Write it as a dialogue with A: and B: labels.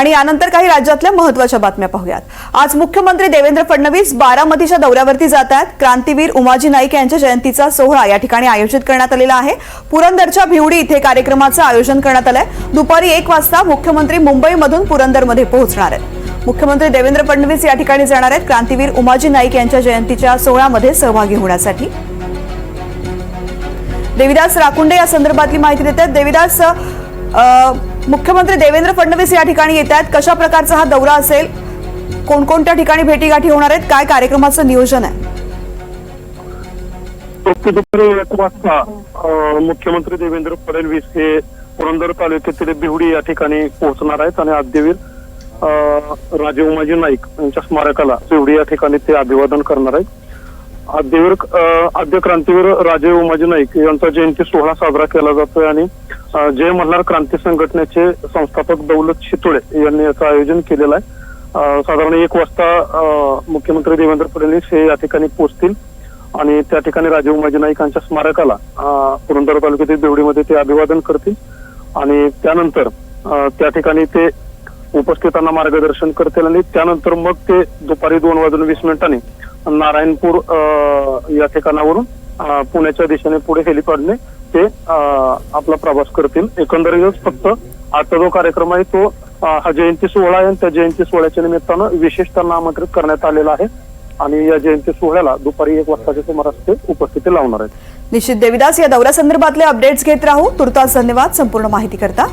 A: आणि यानंतर काही राज्यातल्या महत्त्वाच्या बातम्या पाहूयात. आज मुख्यमंत्री देवेंद्र फडणवीस बारामतीच्या दौऱ्यावरती जात आहेत. क्रांतीवीर उमाजी नाईक यांच्या जयंतीचा सोहळा या ठिकाणी आयोजित करण्यात आलेला आहे. पुरंदरच्या भिवडी इथे कार्यक्रमाचं आयोजन करण्यात आलंय. दुपारी एक वाजता मुख्यमंत्री मुंबईमधून पुरंदरमध्ये पोहोचणार आहेत. मुख्यमंत्री देवेंद्र फडणवीस या ठिकाणी जाणार आहेत. क्रांतीवीर उमाजी नाईक यांच्या जयंतीच्या सोहळ्यामध्ये सहभागी होण्यासाठी. देविदास राकुंडे या संदर्भातली माहिती देत आहेत. देविदास मुख्यमंत्री देवेंद्र फडणवीस या ठिकाणी येत आहेत. कशा प्रकारचा हा दौरा असेल? कोणकोणत्या ठिकाणी भेटीगाठी होणार आहेत? काय कार्यक्रमाचं नियोजन आहे?
B: मुख्यमंत्री देवेंद्र फडणवीस हे पुरंदर तालुक्यातील बिवडी या ठिकाणी पोहोचणार आहेत आणि आद्यवीर राजे उमाजी नाईक यांच्या स्मारकाला बिवडी या ठिकाणी ते अभिवादन करणार आहेत. आद्यवीर आद्य क्रांतीवीर राजे उमाजी नाईक यांचा जयंती सोहळा साजरा केला जातोय आणि जय मल्हार क्रांती संघटनेचे संस्थापक दौलत शितोळे यांनी याचं आयोजन केलेलं आहे. साधारण एक वाजता मुख्यमंत्री देवेंद्र फडणवीस हे या ठिकाणी पोहोचतील आणि त्या ठिकाणी राजीव उमाजी नाईक यांच्या स्मारकाला पुरंदर तालुक्यातील देवडीमध्ये ते अभिवादन करतील आणि त्यानंतर त्या ठिकाणी ते उपस्थितांना मार्गदर्शन करतील आणि त्यानंतर मग ते दुपारी दोन वाजून वीस मिनिटांनी नारायणपूर या ठिकाणावरून पुण्याच्या दिशेने पुढे हेलिपॅडने ते आपला प्रवास करतील. एकंदरीतच फक्त आजचा जो कार्यक्रम आहे तो हा जयंती सोहळा आहे आणि त्या जयंती सोहळ्याच्या निमित्तानं विशेष त्यांना आमंत्रित करण्यात आलेला आहे. आणि या जयंती सोहळ्याला दुपारी एक वाजताच्या सुमारास ते उपस्थिती लावणार आहेत.
A: निश्चित देविदास या दौऱ्यासंदर्भातले अपडेट्स घेत राहू. तुर्तास धन्यवाद. संपूर्ण माहिती करता